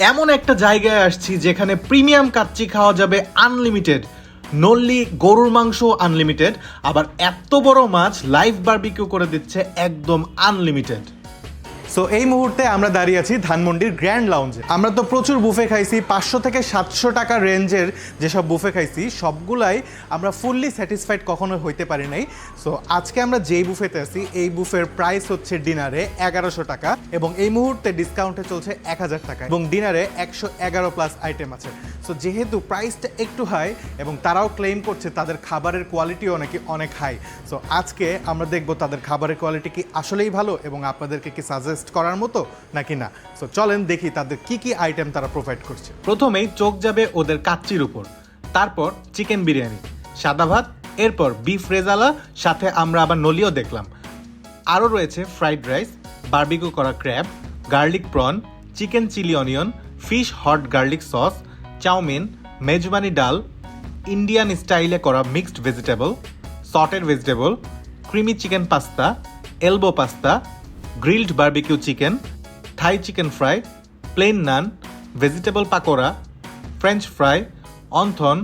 এমন একটা জায়গায় আসছি যেখানে প্রিমিয়াম কাচ্চি খাওয়া যাবে আনলিমিটেড। নল্লি গরুর মাংস আনলিমিটেড, আবার এত বড় মাছ লাইভ বার্বিকিউ করে দিচ্ছে একদম আনলিমিটেড। সো এই মুহূর্তে আমরা দাঁড়িয়ে আছি ধানমন্ডির গ্র্যান্ড লাউঞ্জে আমরা তো প্রচুর বুফে খাইছি, পাঁচশো থেকে সাতশো টাকা রেঞ্জের যেসব বুফে খাইছি, সবগুলাই আমরা ফুললি স্যাটিসফাইড কখনো হইতে পারি নাই। সো আজকে আমরা যেই বুফেতে আছি, এই বুফের প্রাইস হচ্ছে ডিনারে এগারোশো টাকা এবং এই মুহূর্তে ডিসকাউন্টে চলছে এক হাজার টাকা এবং ডিনারে একশো এগারো প্লাস আইটেম আছে। সো যেহেতু প্রাইসটা একটু হাই এবং তারাও ক্লেম করছে তাদের খাবারের কোয়ালিটিও নাকি অনেক হাই সো আজকে আমরা দেখব তাদের খাবারের কোয়ালিটি কি আসলেই ভালো এবং আপনাদেরকে কি সাজেস্ট করার মতো নাকি না? সো চলেন দেখি তাদের কি কি আইটেম তারা প্রোভাইড করছে। প্রথমেই চোখ যাবে ওদের কাচ্চির উপর। তারপর চিকেন বিরিয়ানি, সাদা ভাত, এরপর বিফ রেজালা, সাথে আমরা আবার নলিও দেখলাম। আরও রয়েছে ফ্রাইড রাইস বারবিকিউ করা crab garlic prawn chicken chilli onion fish hot garlic sauce chow mein, Mezbani ডাল ইন্ডিয়ান স্টাইলে করা mixed vegetable sauteed vegetable creamy chicken pasta elbow pasta grilled barbecue chicken Thai chicken fry plain naan vegetable pakora French fry wonton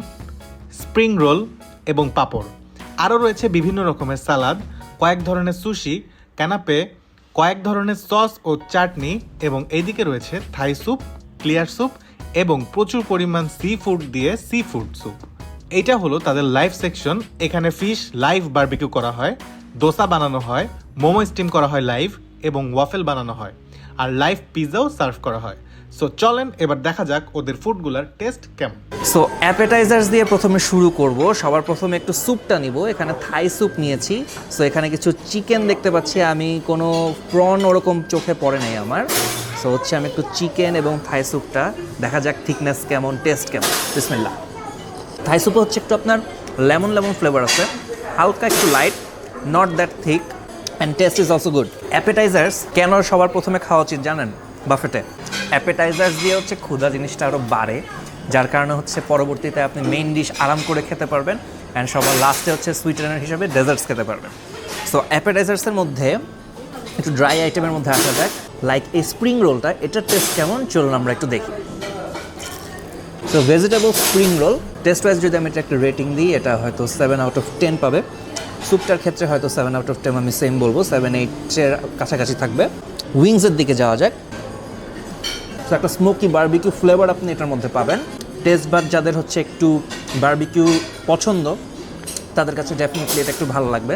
spring roll এবং পাপড়। আরও রয়েছে বিভিন্ন রকমের সালাদ, কয়েক ধরনের সুশি ক্যানাপে কয়েক ধরনের সস ও চাটনি এবং এইদিকে রয়েছে থাই স্যুপ ক্লিয়ার স্যুপ এবং প্রচুর পরিমাণ সি ফুড দিয়ে সি ফুড স্যুপ এইটা হলো তাদের লাইভ সেকশন এখানে ফিশ লাইভ বারবিকিউ করা হয়, দোসা বানানো হয়, মোমো স্টিম করা হয় লাইভ এবং ওয়াফেল বানানো হয়। আর লাইভ পিৎজাও সার্ভ করা হয়। সো চলেন এবার দেখা যাক ওদের ফুডগুলার টেস্ট কেমন। সো অ্যাপেটাইজার্স দিয়ে প্রথমে শুরু করব। সবার প্রথমে একটু স্যুপটা নিব। এখানে থাই স্যুপ নিয়েছি। সো এখানে কিছু চিকেন দেখতে পাচ্ছি। আমি কোনো প্রন ওরকম চোখে পড়ে নাই আমার। সো হচ্ছে আমি একটু চিকেন এবং থাই স্যুপটা, দেখা যাক থিকনেস কেমন টেস্ট কেমন। বিসমিল্লা থাই স্যুপে হচ্ছে একটু আপনার লেমন লেমন ফ্লেভার আছে, হালকা একটু light not that thick and taste is also good appetisers কেন সবার প্রথমে খাওয়া উচিত জানেন? বাফেটে অ্যাপেটাইজার্স দিয়ে হচ্ছে ক্ষুধা জিনিসটা আরও বাড়ে, যার কারণে হচ্ছে পরবর্তীতে আপনি মেইন ডিশ আরাম করে খেতে পারবেন অ্যান্ড সবার লাস্টে হচ্ছে সুইটেনার হিসেবে ডেজার্টস খেতে পারবেন। সো অ্যাপেটাইজার্সের মধ্যে একটু ড্রাই আইটেমের মধ্যে আসা যাক। লাইক এই স্প্রিং রোলটা এটার টেস্ট কেমন? চলুন আমরা একটু দেখি। So vegetable spring roll taste wise যদি আমি এটা একটা রেটিং দিই, এটা হয়তো সেভেন আউট অফ টেন পাবে। স্যুপটার ক্ষেত্রে হয়তো সেভেন আউট অফ টেন আমি সেম বলব সেভেন এইটের কাছাকাছি থাকবে। উইংসের দিকে যাওয়া যাক। সো একটা স্মোকি বারবিকিউ ফ্লেভার আপনি এটার মধ্যে পাবেন। টেস্ট বাদ যাদের হচ্ছে একটু বার্বিকিউ পছন্দ তাদের কাছে ডেফিনেটলি এটা একটু ভালো লাগবে।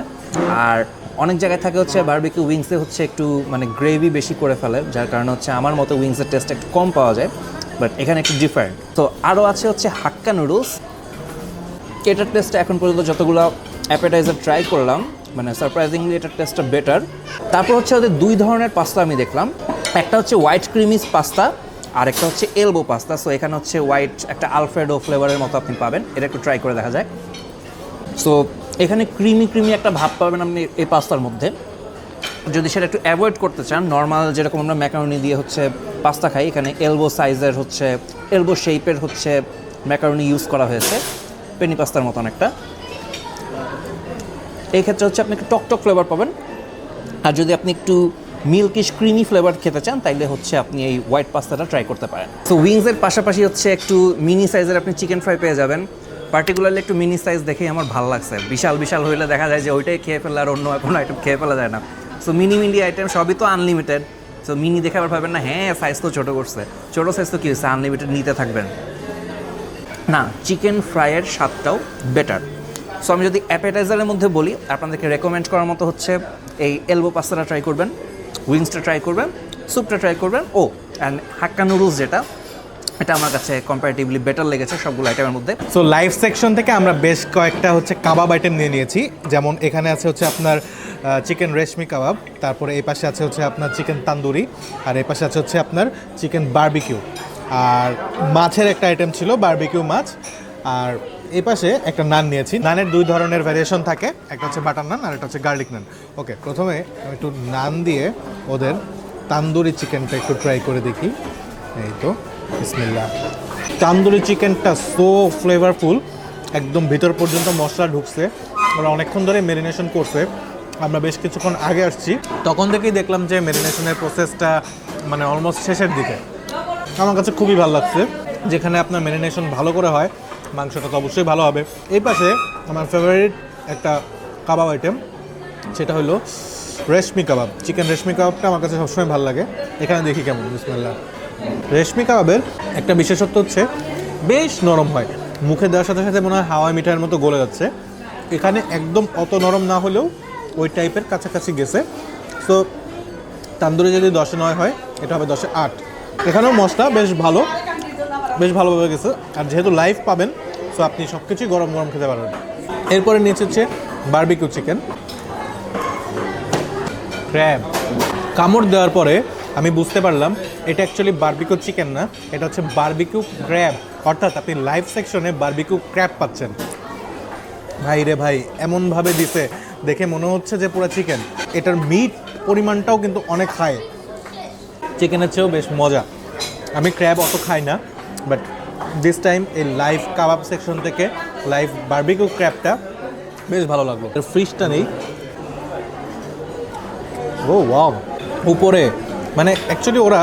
আর অনেক জায়গায় থাকে হচ্ছে বারবিকিউ উইংসে হচ্ছে একটু মানে গ্রেভি বেশি করে ফেলে, যার কারণে হচ্ছে আমার মতো উইংসের টেস্ট একটু কম পাওয়া যায় বাট এখানে একটু ডিফারেন্ট তো আরও আছে হচ্ছে হাক্কা নুডলস এটার টেস্টটা এখন পর্যন্ত যতগুলো অ্যাপেটাইজার ট্রাই করলাম মানে সারপ্রাইজিংলি এটার টেস্টটা বেটার তারপর হচ্ছে ওদের দুই ধরনের পাস্তা আমি দেখলাম। একটা হচ্ছে হোয়াইট ক্রিমিস পাস্তা আর একটা হচ্ছে এলবো পাস্তা সো এখানে হচ্ছে হোয়াইট একটা আলফ্রেডো ফ্লেভারের মতো আপনি পাবেন। এটা একটু ট্রাই করে দেখা যায় সো এখানে ক্রিমি ক্রিমি একটা ভাব পাবেন আপনি এই পাস্তার মধ্যে। যদি সেটা একটু অ্যাভয়েড করতে চান নর্মাল যেরকম আমরা ম্যাকারনি দিয়ে হচ্ছে পাস্তা খাই, এখানে এলবো সাইজের হচ্ছে এলবো শেপের হচ্ছে ম্যাকারনি ইউজ করা হয়েছে পেনি পাস্তার মতন একটা। এই ক্ষেত্রে হচ্ছে আপনি একটু টকটক ফ্লেভার পাবেন। আর যদি আপনি একটু মিল্কিশ ক্রিমি ফ্লেভার খেতে চান, তাইলে হচ্ছে আপনি এই হোয়াইট পাস্তাটা ট্রাই করতে পারেন। তো উইংসের পাশাপাশি হচ্ছে একটু মিনি সাইজের আপনি চিকেন ফ্রাই পেয়ে যাবেন। পার্টিকুলারলি একটু মিনি সাইজ দেখেই আমার ভালো লাগছে। বিশাল বিশাল হইলে দেখা যায় যে ওইটাই খেয়ে ফেলে আর অন্য কোনো আইটেম খেয়ে ফেলা যায় না। সো মিনি মিনি আইটেম সবই তো আনলিমিটেড সো মিনি দেখে আবার ভাবেন, না হ্যাঁ সাইজ তো ছোটো করছে। ছোটো সাইজ তো কী হয়েছে? আনলিমিটেড নিতে থাকবেন। না চিকেন ফ্রাইয়ের স্বাদটাও বেটার সো আমি যদি অ্যাপেটাইজারের মধ্যে বলি, আপনাদেরকে রেকমেন্ড করার মতো হচ্ছে এই এলবো পাস্তাটা ট্রাই করবেন উইংসটা ট্রাই করবেন স্যুপটা ট্রাই করবেন ও অ্যান্ড হাক্কা নুডলস যেটা এটা আমার কাছে কম্পারেটিভলি বেটার লেগেছে সবগুলো আইটেমের মধ্যে। সো লাইভ সেকশন থেকে আমরা বেশ কয়েকটা হচ্ছে কাবাব আইটেম নিয়ে নিয়েছি। যেমন এখানে আছে হচ্ছে আপনার চিকেন রেশমি কাবাব, তারপরে এই পাশে আছে হচ্ছে আপনার চিকেন তান্দুরি, আর এই পাশে আছে হচ্ছে আপনার চিকেন বারবিকিউ আর মাছের একটা আইটেম ছিল বার্বিকিউ মাছ। আর এই পাশে একটা নান নিয়েছি। নানের দুই ধরনের ভ্যারিয়েশন থাকে, একটা হচ্ছে বাটার নান আর একটা হচ্ছে গার্লিক নান। ওকে প্রথমে আমি একটু নান দিয়ে ওদের তান্দুরি চিকেনটা একটু ট্রাই করে দেখি। এই তো, বিসমিল্লাহ। তান্দুরি চিকেনটা সো ফ্লেভারফুল একদম ভিতর পর্যন্ত মশলা ঢুকছে। ওরা অনেকক্ষণ ধরে মেরিনেশন করছে। আমরা বেশ কিছুক্ষণ আগে আসছি। তখন থেকেই দেখলাম যে মেরিনেশনের প্রসেসটা মানে অলমোস্ট শেষের দিকে। আমার কাছে খুবই ভালো লাগছে, যেখানে আপনার ম্যারিনেশন ভালো করে হয়, মাংসটা তো অবশ্যই ভালো হবে। এই পাশে আমার ফেভারিট একটা কাবাব আইটেম সেটা হলো রেশমি কাবাব। চিকেন রেশমি কাবাবটা আমার কাছে সবসময় ভালো লাগে। এখানে দেখি কেমন, বিসমিল্লাহ। রেশমি কাবাবের একটা বিশেষত্ব হচ্ছে বেশ নরম হয়। মুখে দেওয়ার সাথে সাথে মনে হয় হাওয়া মিঠাইয়ের মতো গলে যাচ্ছে। এখানে একদম অত নরম না হলেও ওই টাইপের কাছাকাছি গেছে। সো তান্দুরি যদি দশে নয় হয়, এটা হবে দশে আট। এখানেও মশলা বেশ ভালো, বেশ ভালোভাবে গেছে। আর যেহেতু লাইভ পাবেন সো আপনি সব কিছুই গরম গরম খেতে পারবেন। এরপরে নিচে হচ্ছে বারবিকিউ চিকেন ক্র্যাব কামড় দেওয়ার পরে আমি বুঝতে পারলাম এটা অ্যাকচুয়ালি বারবিকিউ চিকেন না, এটা হচ্ছে বারবিকিউ ক্র্যাব অর্থাৎ আপনি লাইভ সেকশনে বারবিকিউ ক্র্যাব পাচ্ছেন। ভাই রে ভাই, এমনভাবে দিছে, দেখে মনে হচ্ছে যে পুরো চিকেন এটার মিট পরিমাণটাও কিন্তু অনেক হাই চিকেনের চেয়েও বেশ মজা। আমি ক্র্যাব অত খাই না বাট দিস টাইম এই লাইভ কাবাব সেকশন থেকে লাইভ বার্বিকিউ ক্র্যাবটা বেশ ভালো লাগল। এর ফ্রিজটা নেই। ও ওয়াও উপরে মানে অ্যাকচুয়ালি ওরা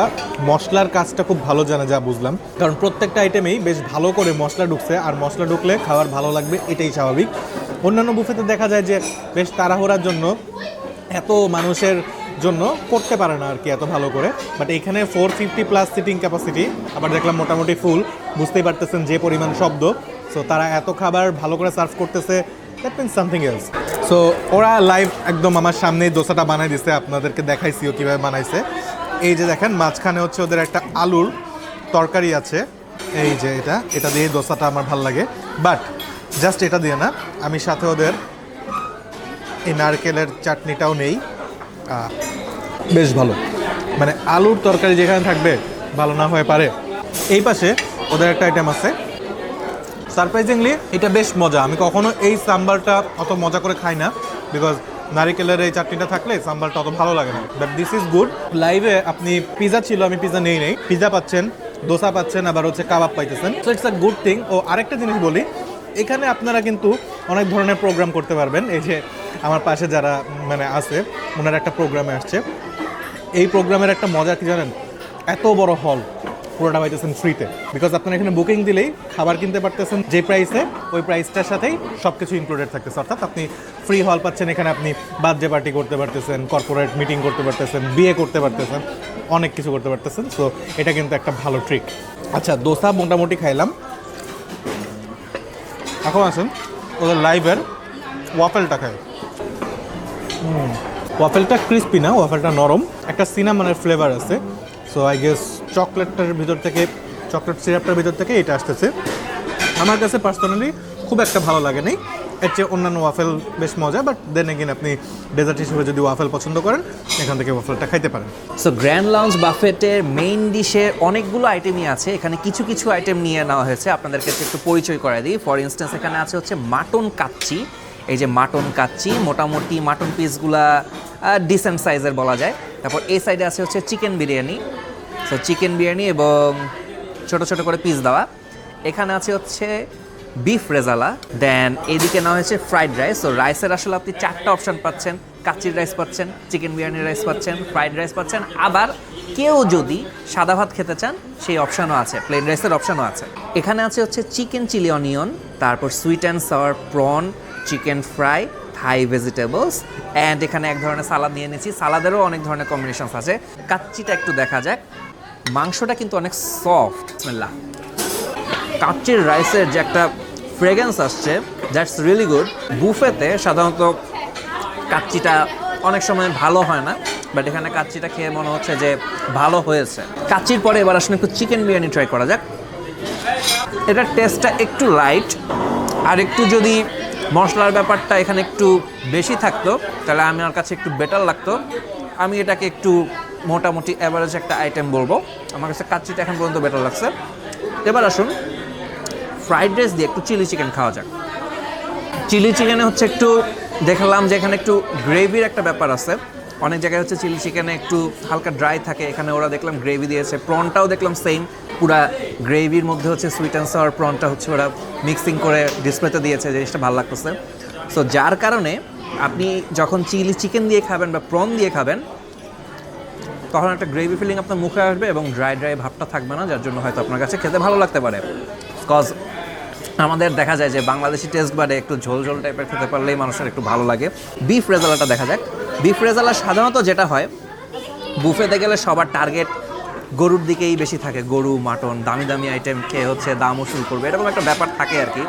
মশলার কাজটা খুব ভালো জানে, যা বুঝলাম। কারণ প্রত্যেকটা আইটেমেই বেশ ভালো করে মশলা ঢুকছে, আর মশলা ঢুকলে খাবার ভালো লাগবে, এটাই স্বাভাবিক। অন্যান্য বুফেতে দেখা যায় যে বেশ তাড়াহুড়ার জন্য, এত মানুষের জন্য করতে পারে না আর কি এত ভালো করে। বাট এখানে four fifty plus seating capacity আবার দেখলাম মোটামুটি ফুল বুঝতেই পারতেছেন যে পরিমাণ শব্দ। সো তারা এত খাবার ভালো করে সার্ভ করতেছে that means something else so ওরা লাইভ একদম আমার সামনেই দোসাটা বানাই দিছে, আপনাদেরকে দেখাইছিও কীভাবে বানাইছে। এই যে দেখেন, মাঝখানে হচ্ছে ওদের একটা আলুর তরকারি আছে। এই যে এটা এটা দিয়ে দোসাটা আমার ভালো লাগে। বাট জাস্ট এটা দিয়ে না, আমি সাথে ওদের এই নারকেলের চাটনিটাও নেই। বেশ ভালো। মানে আলুর তরকারি যেখানে থাকবে, ভালো না হয়ে পারে। এই পাশে ওদের একটা আইটেম আছে। সারপ্রাইজিংলি এটা বেশ মজা। আমি কখনো এই সাম্বারটা অত মজা করে খাই না বিকজ নারিকেলের এই চাটনিটা থাকলে সাম্বারটা অত ভালো লাগে না। বাট দিস ইজ গুড লাইভে আপনি পিজা ছিল, আমি পিজা নেই নেই। পিজা পাচ্ছেন দোসা পাচ্ছেন, আবার হচ্ছে কাবাব পাইতেছেন। So it's a good thing ও, আরেকটা জিনিস বলি, এখানে আপনারা কিন্তু অনেক ধরনের প্রোগ্রাম করতে পারবেন। এই যে আমার পাশে যারা মানে আছে, ওনারা একটা প্রোগ্রামে আসছে। এই প্রোগ্রামের একটা মজা কি জানেন? এত বড় হল পুরোটা পাইতেছেন ফ্রিতে বিকজ আপনারা এখানে বুকিং দিলেই খাবার কিনতে পারতেছেন যে প্রাইসে ওই প্রাইসটার সাথেই সব কিছু ইনক্লুডেড থাকতেছে। অর্থাৎ আপনি ফ্রি হল পাচ্ছেন, এখানে আপনি বার্থডে পার্টি করতে পারতেছেন কর্পোরেট মিটিং করতে পারতেছেন, বিয়ে করতে পারতেছেন, অনেক কিছু করতে পারতেছেন। সো এটা কিন্তু একটা ভালো ট্রিক আচ্ছা দোসা মোটামুটি খাইলাম। এখন আসেন, ওদের লাইভের ওয়াফেলটা খাই। ওয়াফেলটা ক্রিস্পি না ওয়াফেলটা নরম। একটা সিনামনের ফ্লেভার আছে। সো আই গেস চকলেটটার ভিতর থেকে, চকলেট সিরাপটার ভিতর থেকে এটা আসতেছে। আমার কাছে পার্সোনালি খুব একটা ভালো লাগে নাই। এর চেয়ে অন্যান্য ওয়াফেল বেশ মজা বাট দেন এগেন আপনি ডেজার্ট হিসেবে যদি ওয়াফেল পছন্দ করেন, এখান থেকে ওয়াফেলটা খাইতে পারেন। সো গ্র্যান্ড লঞ্চ বাফেটের মেইন ডিশে অনেকগুলো আইটেমই আছে। এখানে কিছু কিছু আইটেম নিয়ে নেওয়া হয়েছে। আপনাদেরকে একটু পরিচয় করে দিই। ফর ইনস্ট্যান্স এখানে আছে হচ্ছে মাটন কাচ্চি। এই যে মাটন কাচ্চি, মোটামুটি মাটন পিসগুলা ডিসেন্ট সাইজের বলা যায়। তারপর এই সাইডে আছে হচ্ছে chicken biryani. So chicken biryani এবং ছোট ছোট করে পিস দেওয়া। এখানে আছে হচ্ছে বিফ রেজালা দেন এদিকে নেওয়া হয়েছে ফ্রাইড রাইস তো রাইসের আসলে আপনি চারটা অপশন পাচ্ছেন। কাচির রাইস পাচ্ছেন চিকেন বিরিয়ানি রাইস পাচ্ছেন ফ্রাইড রাইস পাচ্ছেন। আবার কেউ যদি সাদা ভাত খেতে চান, সেই অপশনও আছে প্লেন রাইসের অপশনও আছে। এখানে আছে হচ্ছে চিকেন চিলি অনিয়ন তারপর sweet and sour prawn chicken fry Thai vegetables and এখানে এক ধরনের সালাদ নিয়ে নিয়েছি। সালাদেরও অনেক ধরনের কম্বিনেশনস আছে। কাচ্চিটা একটু দেখা যাক। মাংসটা কিন্তু অনেক সফট স্মেল্লা কাচ্চির রাইসের যে একটা ফ্রেগ্রেন্স আসছে দ্যাটস রিয়েলি গুড বুফেতে সাধারণত কাচ্চিটা অনেক সময় ভালো হয় না বাট এখানে কাচ্চিটা খেয়ে মনে হচ্ছে যে ভালো হয়েছে। কাচ্চির পরে এবার আসলে একটু চিকেন বিরিয়ানি ট্রাই করা যাক। এটার টেস্টটা একটু লাইট আর একটু যদি মশলার ব্যাপারটা এখানে একটু বেশি থাকতো, তাহলে আমার কাছে একটু বেটার লাগতো। আমি এটাকে একটু মোটামুটি অ্যাভারেজ একটা আইটেম বলব। আমার কাছে কাচ্চিটা এখন পর্যন্ত বেটার লাগছে। এবার আসুন ফ্রাইড রাইস দিয়ে একটু চিলি চিকেন খাওয়া যাক। চিলি চিকেনে হচ্ছে একটু দেখলাম যে এখানে একটু গ্রেভির একটা ব্যাপার আছে। অনেক জায়গায় হচ্ছে চিলি চিকেনে একটু হালকা ড্রাই থাকে। এখানে ওরা দেখলাম গ্রেভি দিয়েছে। প্রনটাও দেখলাম সেম পুরা গ্রেভির মধ্যে হচ্ছে সুইট অ্যান্ড সাওয়ার প্রনটা হচ্ছে ওরা মিক্সিং করে ডিসপ্লেতে দিয়েছে। জিনিসটা ভালো লাগতেছে। সো যার কারণে আপনি যখন চিলি চিকেন দিয়ে খাবেন বা প্রন দিয়ে খাবেন তখন একটা গ্রেভি ফিলিং আপনার মুখে আসবে এবং ড্রাই ড্রাই ভাবটা থাকবে না, যার জন্য হয়তো আপনার কাছে খেতে ভালো লাগতে পারে। কজ আমাদের দেখা যায় যে বাংলাদেশি টেস্ট বারে একটু ঝোল ঝোল টাইপের খেতে পারলেই মানুষের একটু ভালো লাগে। বিফ রেজালাটা দেখা যাক। বিফ রেজালা সাধারণত যেটা হয় বুফেতে গেলে সবার টার্গেট গরুর দিকেই বেশি থাকে। গরু, মাটন, দামি দামি আইটেম খেয়ে হচ্ছে দাম উসুল করবে। এরকম একটা ব্যাপার থাকে আর কি।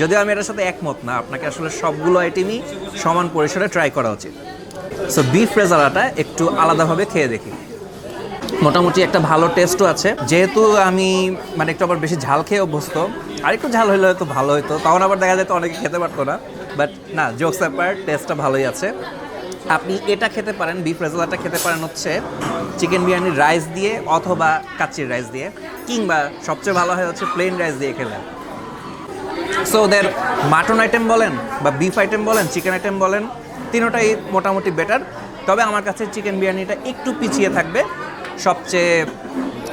যদিও আমি এটার সাথে একমত না, আপনাকে আসলে সবগুলো আইটেমই সমান পরিসরে ট্রাই করা উচিত। সো বিফ রেজালাটা একটু আলাদাভাবে খেয়ে দেখি। মোটামুটি একটা ভালো টেস্টও আছে। যেহেতু আমি মানে একটু আবার বেশি ঝাল খেয়ে অভ্যস্ত, আর একটু ঝাল হলে হয়তো ভালো হতো তখন আবার দেখা যেত অনেকে খেতে পারতো না। বাট না জোকস অ্যাপার টেস্টটা ভালোই আছে। আপনি এটা খেতে পারেন বিফ রেজালাটা খেতে পারেন হচ্ছে চিকেন বিরিয়ানির রাইস দিয়ে অথবা কাচ্চির রাইস দিয়ে, কিংবা সবচেয়ে ভালো হয় হচ্ছে প্লেন রাইস দিয়ে খেলে। সো ওদের মাটন আইটেম বলেন বা বিফ আইটেম বলেন চিকেন আইটেম বলেন তিনোটাই মোটামুটি বেটার তবে আমার কাছে চিকেন বিরিয়ানিটা একটু পিছিয়ে থাকবে। সবচেয়ে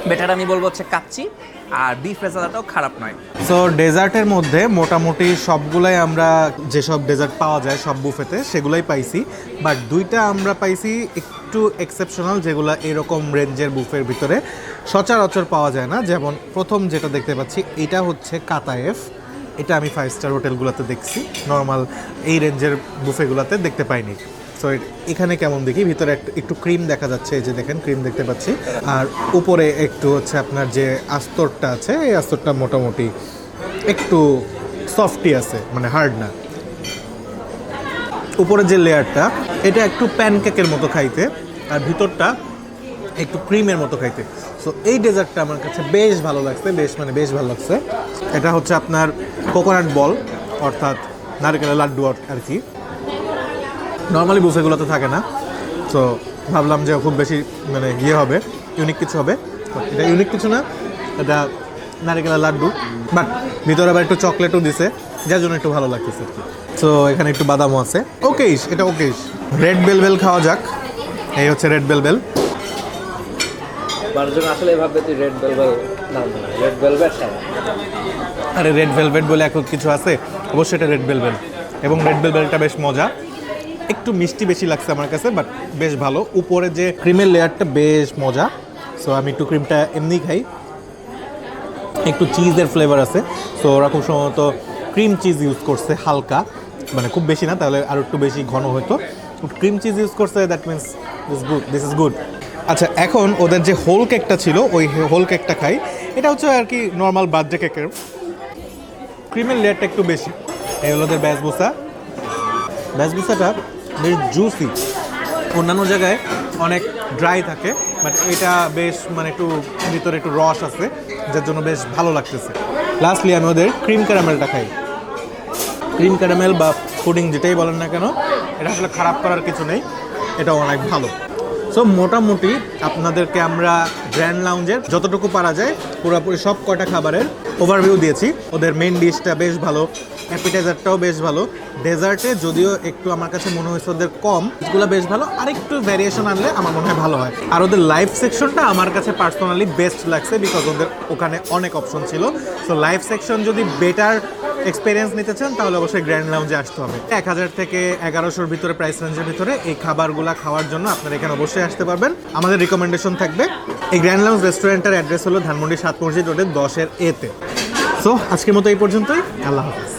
বেটার আমি বলব হচ্ছে কাচ্চি, আর বিফ রেজালাটাও খারাপ নয়। সো ডেজার্টের মধ্যে মোটামুটি সবগুলাই আমরা যেসব ডেজার্ট পাওয়া যায়, সব বুফেতে সেগুলাই পাইছি। বাট দুইটা আমরা পাইছি একটু এক্সেপশনাল যেগুলো এরকম রেঞ্জের বুফের ভিতরে সচরাচর পাওয়া যায় না। যেমন প্রথম যেটা দেখতে পাচ্ছি, এটা হচ্ছে কাতায়েফ। এটা আমি ফাইভ স্টার হোটেলগুলোতে দেখছি। নর্মাল এই রেঞ্জের বুফেগুলোতে দেখতে পাইনি। সো এখানে কেমন দেখি? ভিতরে একটু ক্রিম দেখা যাচ্ছে, এই যে দেখেন ক্রিম দেখতে পাচ্ছি। আর উপরে একটু হচ্ছে আপনার যে আস্তরটা আছে, এই আস্তরটা মোটামুটি একটু সফটই আছে মানে হার্ড না। উপরে যে লেয়ারটা, এটা একটু প্যানকেকের মতো খাইতে, আর ভিতরটা একটু ক্রিমের মতো খাইতে। সো এই ডেজার্টটা আমার কাছে বেশ ভালো লাগছে, বেশ মানে বেশ ভালো লাগছে। এটা হচ্ছে আপনার কোকোনাট বল, অর্থাৎ নারকেলের লাড্ডু আর- কি। নর্মালি বুফেগুলোতে থাকে না, তো ভাবলাম যে খুব বেশি মানে ইয়ে হবে ইউনিক কিছু হবে। এটা ইউনিক কিছু না, এটা নারিকেলের লাড্ডু। বাট ভিতরে আবার একটু চকলেটও দিছে, যার জন্য একটু ভালো লাগতেছে। তো এখানে একটু বাদামও আছে। ওকেইশ এটা ওকেইশ রেড বেলবেল খাওয়া যাক। এই হচ্ছে রেড বেলবেল মানুষজন আসলে তুই রেড বেলভেট আরে রেড ভেলভেট বলে এখন কিছু আছে? অবশ্যই এটা রেড ভেলভেট এবং রেড বেলবেলটা বেশ মজা। একটু মিষ্টি বেশি লাগছে আমার কাছে বাট বেশ ভালো। উপরে যে ক্রিমের লেয়ারটা বেশ মজা। সো আমি একটু ক্রিমটা এমনি খাই। একটু চিজের ফ্লেভার আছে। সো ওরা খুব সম্ভবত ক্রিম চিজ ইউজ করছে হালকা। মানে খুব বেশি না, তাহলে আরও একটু বেশি ঘন হতো ক্রিম চিজ ইউজ করছে that means this good this is good আচ্ছা এখন ওদের যে হোল কেকটা ছিল, ওই হোল কেকটা খাই। এটা হচ্ছে আর কি নর্মাল বার্থডে কেকের। ক্রিমের লেয়ারটা একটু বেশি। এই হলো ওদের ব্যাসবুসা ব্যাসবুসাটা বেশ জুসি অন্যান্য জায়গায় অনেক ড্রাই থাকে বাট এটা বেশ মানে একটু ভিতরে একটু রস আছে, যার জন্য বেশ ভালো লাগতেছে। লাস্টলি আমি ওদের ক্রিম ক্যারামেলটা খাই। ক্রিম ক্যারামেল বা পুডিং যেটাই বলেন না কেন, এটা আসলে খারাপ করার কিছু নেই এটা অনেক ভালো। সো মোটামুটি আপনাদেরকে আমরা গ্র্যান্ড লাউঞ্জের যতটুকু পারা যায় পুরোপুরি সব কটা খাবারের ওভারভিউ দিয়েছি। ওদের মেন ডিশটা বেশ ভালো। অ্যাপিটাইজারটাও বেশ ভালো। ডেজার্টে যদিও একটু আমার কাছে মনে হয়েছে ওদের কম, এগুলো বেশ ভালো। আর একটু ভ্যারিয়েশন আনলে আমার মনে হয় ভালো হয়। আর ওদের লাইভ সেকশনটা আমার কাছে পার্সোনালি বেস্ট লাগছে বিকজ ওদের ওখানে অনেক অপশন ছিল। সো লাইভ সেকশন যদি বেটার এক্সপিরিয়েন্স নিতে চান, তাহলে অবশ্যই গ্র্যান্ড লাউঞ্জে আসতে হবে। এক হাজার থেকে এগারোশোর ভিতরে প্রাইস রেঞ্জের ভিতরে এই খাবারগুলো খাওয়ার জন্য আপনারা এখানে অবশ্যই আসতে পারবেন। আমাদের রিকমেন্ডেশন থাকবে, এই গ্র্যান্ড লাউঞ্জ রেস্টুরেন্টের অ্যাড্রেস হলো ধানমন্ডি সাত মসজিদ রোডের দশের এতে। সো আজকের মতো এই পর্যন্তই। আল্লাহ হাফিজ।